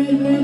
Amen.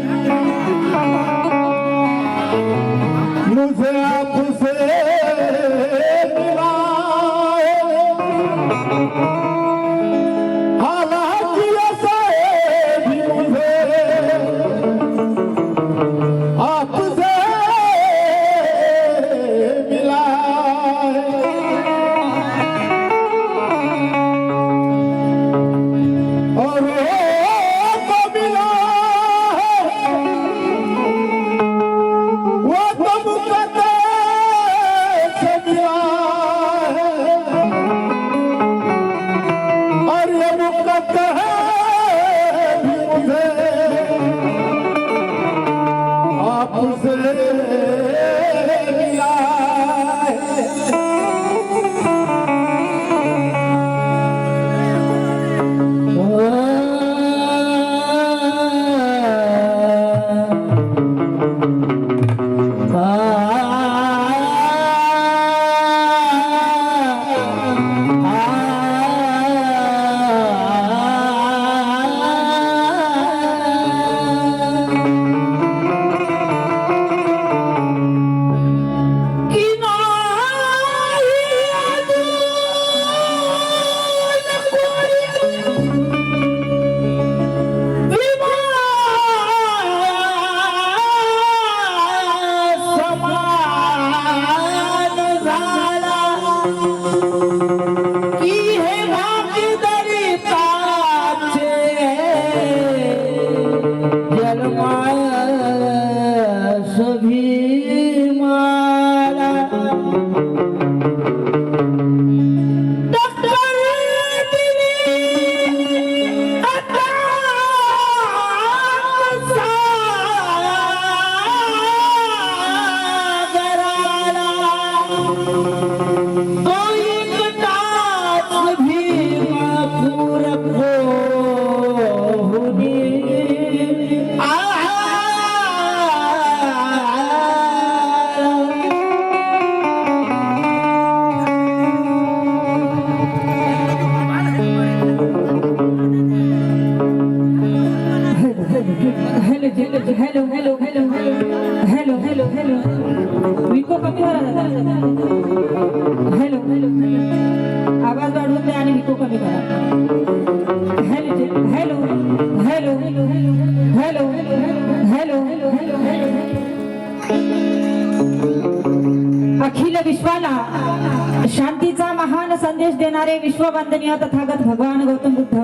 विश्वाला शांतीचा महान संदेश देणारे विश्ववंदनीय तथागत भगवान गौतम बुद्ध.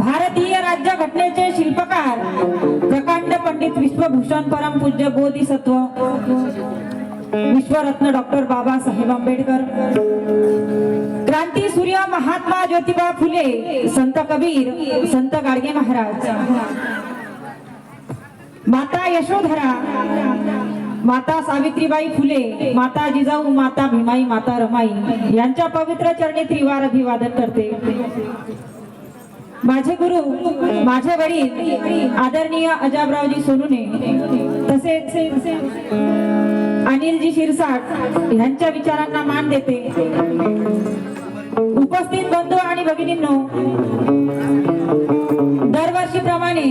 भारतीय राज्य घटनेचे शिल्पकार प्रकांड पंडित विश्वभूषण परम पूज्य बोधिसत्व विश्वरत्न डॉक्टर बाबासाहेब आंबेडकर क्रांती सूर्य महात्मा ज्योतिबा फुले संत कबीर संत गाडगे महाराज. माता यशोधरा माता सावित्रीबाई फुले माता जिजाऊ माता भीमाई माता रमाई यांच्या पवित्र चरणी त्रिवार अभिवादन करते. माझे गुरु माझे वडील आदरणीय अजाबरावजी सोनुने तसेच अनिलजी शिरसाट यांच्या विचारांना मान देते. उपस्थित बंधू आणि भगिनींनो दरवर्षीप्रमाणे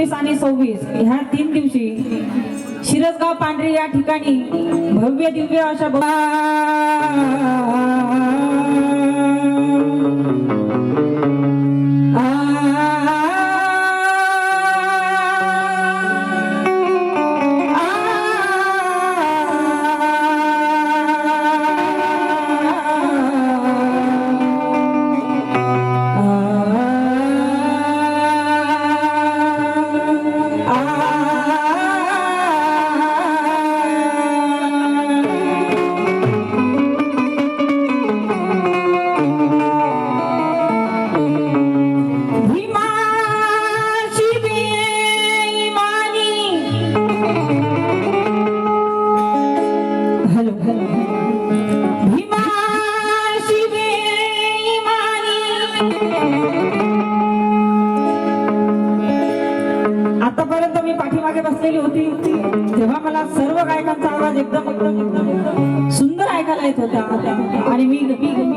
पंचवीस आणि सव्वीस. ह्या तीन दिवशी शिरसगाव पांढरे या ठिकाणी भव्य दिव्य अशा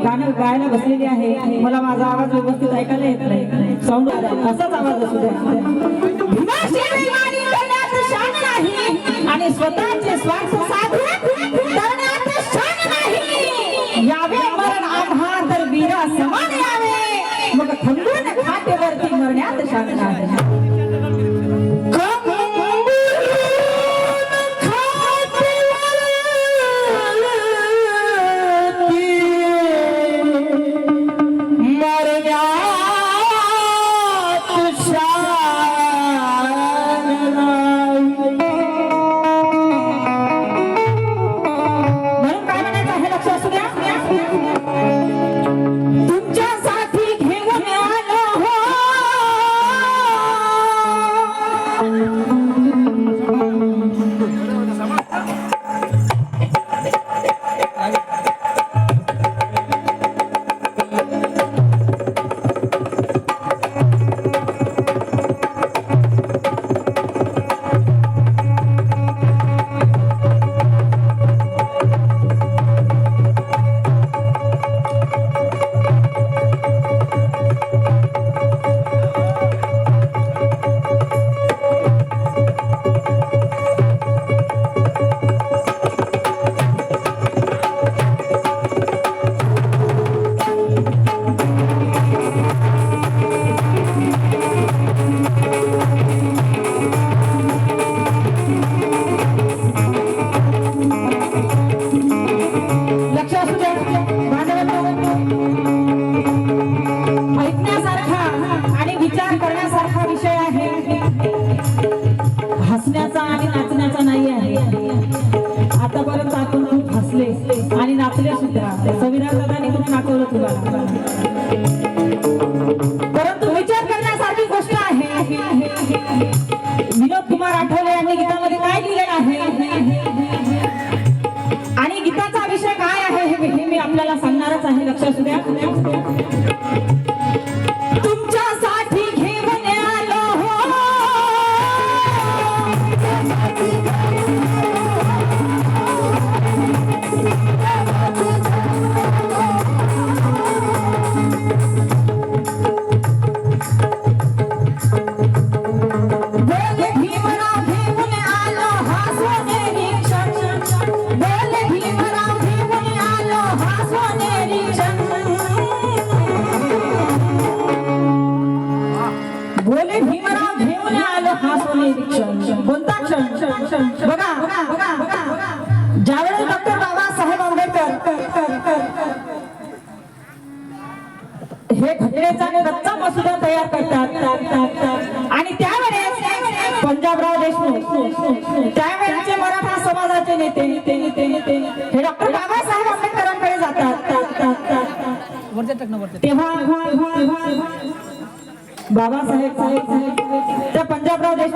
गाणं गायला बसलेली आहे. मला माझा आवाज व्यवस्थित ऐकायला येत नाही. साऊंड असाच आवाज असू द्या. आणि स्वतःचे स्वार्थ साधून यावे मरण आम्हा तर वीरा समान यावे. मग थंबून खाटेवरती मरण्यात शान आहे आणि नाचले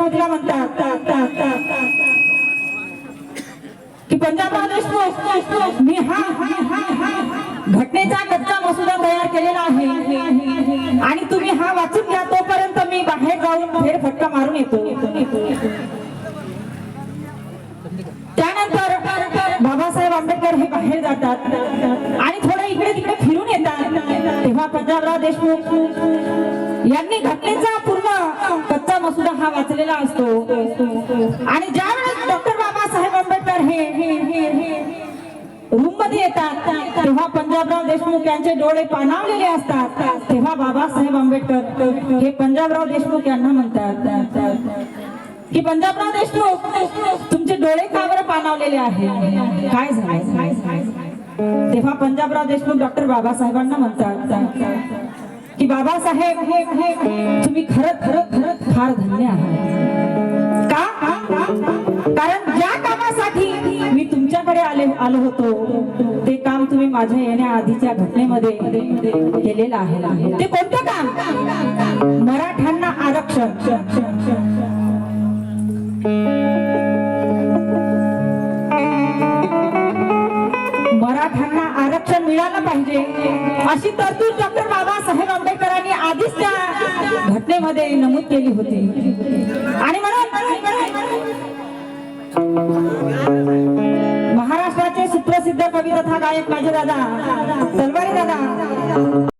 पंजाबराव म्हणतात. की पंजाबराव देशमुख मी हा घटनेचा कच्चा मसुदा तयार केलेला आहे. आणि तुम्ही हा वाचून घ्या तोपर्यंत मी बाहेर जाऊन फेरफटका मारून येतो. त्यानंतर बाबासाहेब आंबेडकर हे बाहेर जातात आणि थोडं इकडे तिकडे फिरून येतात. तेव्हा पंजाबराव देशमुख यांनी घटनेचा पूर्ण कच्चा मसुदा हा वाचलेला असतो. आणि ज्यावेळेस डॉक्टर बाबासाहेब आंबेडकर हे रूममध्ये येतात तेव्हा पंजाबराव देशमुख यांचे डोळे पाणावलेले असतात. तेव्हा बाबासाहेब आंबेडकर हे पंजाबराव देशमुख यांना म्हणतात. की पंजाबराव देशमुख तुमचे डोळे का बरं पाणावलेले आहे काय झालं? तेव्हा पंजाबराव देशमुख डॉक्टर बाबासाहेबांना म्हणतात की बाबासाहेब हे तुम्ही खरं खरं खरं फार धन्य आहात. का? कारण ज्या कामासाठी मी तुमच्याकडे आले आलो होतो ते काम तुम्ही माझ्या येण्याआधीच्या घटनेमध्ये केलेलं आहे. ते कोणतं काम? मराठ्यांना आरक्षण. मराठ्यांना आरक्षण मिळालं पाहिजे. अशी तरतूद डॉक्टर बाबासाहेब आंबेडकरांनी आधीच त्या घटनेमध्ये नमूद केली होती. आणि महाराष्ट्राचे सुप्रसिद्ध कवी तथा गायक माझे दादा तलवारी दादा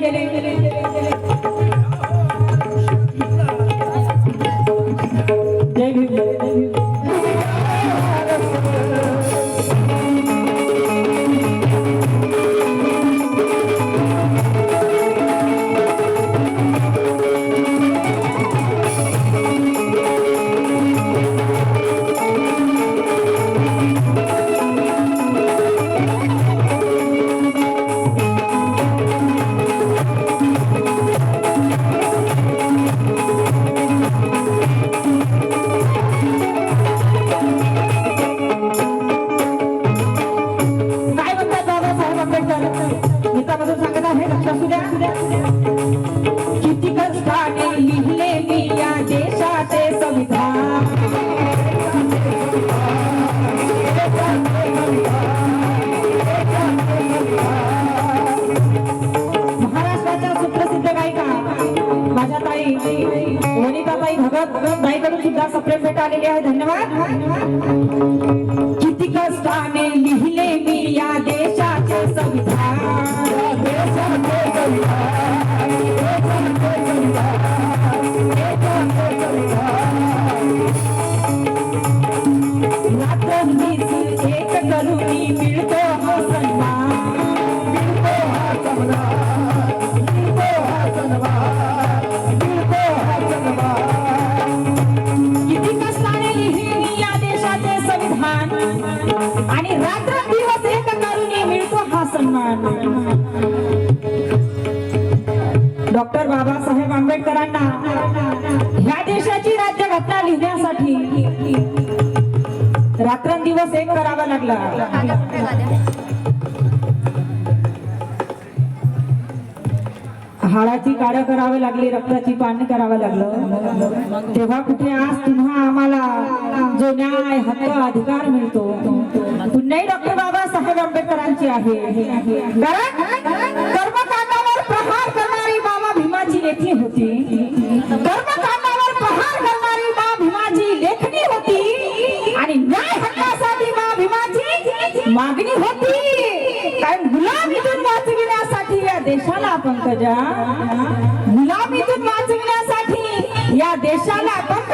gelin gelin. सांगत आहे लक्ष असू द्या किती कष्टाने लिहिले मी या देशाचे संविधान महाराष्ट्राच्या सुप्रसिद्ध गायिका माझ्या ताई वनिताताई भगत ताईकडून सुद्धा सप्रेम भेट आलेली आहे. धन्यवाद. सन्मान डॉक्टर बाबासाहेब आंबेडकरांना ह्या देशाची राज्यघटना लिहिण्यासाठी रात्रंदिवस एक करावा लागला. हाडाची काळं करावी लागली रक्ताची पाणी करावं लागलं. तेव्हा कुठे आज तुम्हा आम्हाला जो न्याय हक्क अधिकार मिळतो. पुन्हाही डॉक्टर बाबा बाबासाहेब आंबेडकरांची आहे. कारण कर्मकांडावर प्रहार करणारी बाबा भीमाची लेखणी होती. कर्मकांडावर प्रहार करणारी बा भीमाची लेखणी होती. आणि न्याय हक्कासाठी बा भीमाची मागणी होती. कारण गुलामीतून वाचविण्यासाठी या देशाला पंकजा गुलामीतून वाचविण्यासाठी या देशाला पंकजा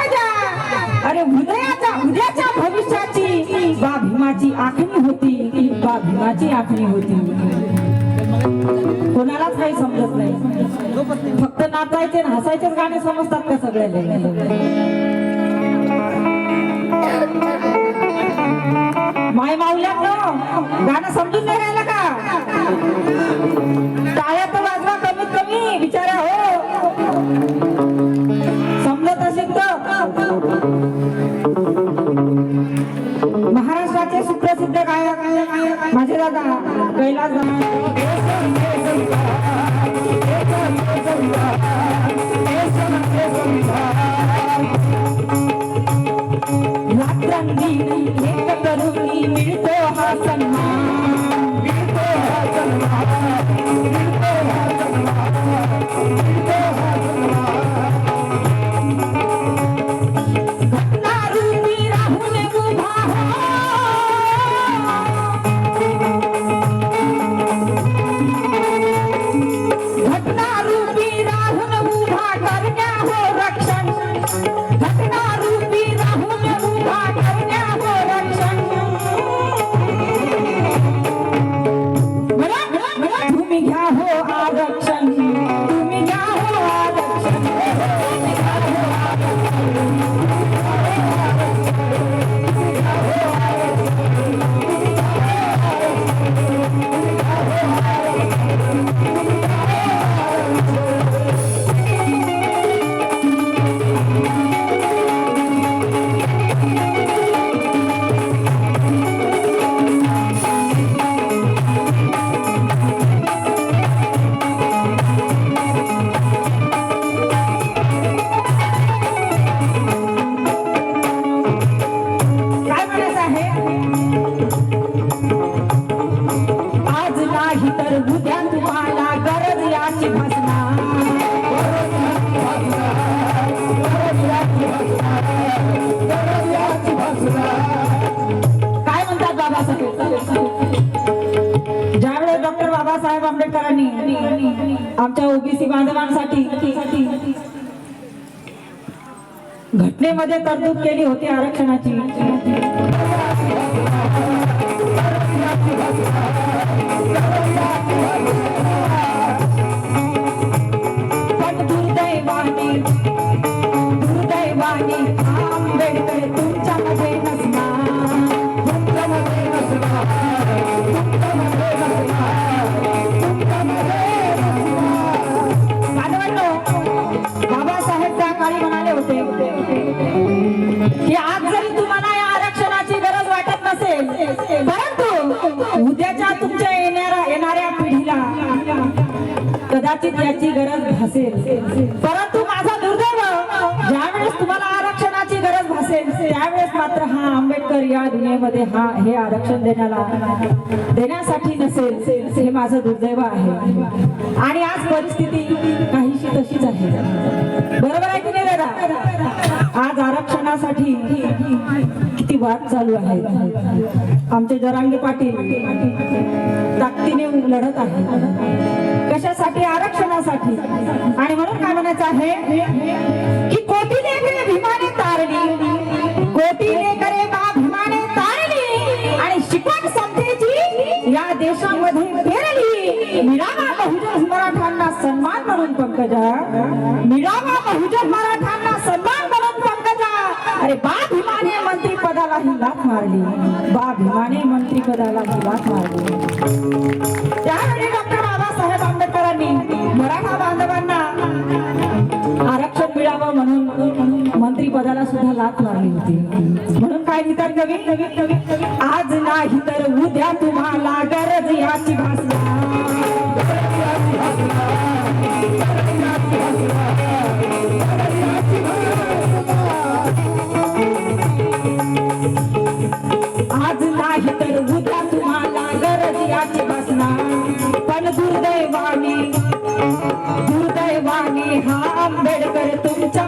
बा आखणी होती. कोणालाच काही समजत नाही. फक्त नाचायचे आणि हसायचेच गाणे समजतात का सगळ्याला? माय माऊल्या गाणं समजून नाही राहिलं का? घटनेमध्ये तरतूद केली होती आरक्षणाची कदाचित याची गरज भासेल. परंतु माझा दुर्दैव ज्यावेळेस तुम्हाला आरक्षणाची गरज भासेल त्यावेळेस मात्र हा आंबेडकर या दुनियेमध्ये हा हे आरक्षण देण्याला देण्यासाठी नसेल हे माझं दुर्दैव आहे. आणि आज परिस्थिती काही आरक्षणासाठी किती वाद चालू आहे आमचे जरांगे पाटील ताकदीने लढत आहे. कशासाठी? आरक्षणासाठी. आणि म्हणून काय म्हणायचं आहे? की कोटी लेकरे भीमाने तारली कोटी लेकरे बा भीमाने तारली आणि शिकवण समतेची या देशामध्ये पेरली मिळावा बहुजन मराठ्यांना सन्मान म्हणून पंकजा. मिळावा बहुजन मराठ्यांना सन्मान अरे बा भीमाने मंत्री पदाला ही लात मारली. बा भीमाने मंत्री पदाला ही लात मारली. त्यावेळी डॉक्टर बाबासाहेब आंबेडकरांनी मराठा बांधवांना आरक्षण मिळावं म्हणून मंत्री पदाला सुद्धा लात मारली होती. म्हणून काय तर नवीन? नवीन नवीन आज नाही तर उद्या तुम्हाला गरज याची भाषा दुर्दैवानी हा आंबेडकर तुमच्या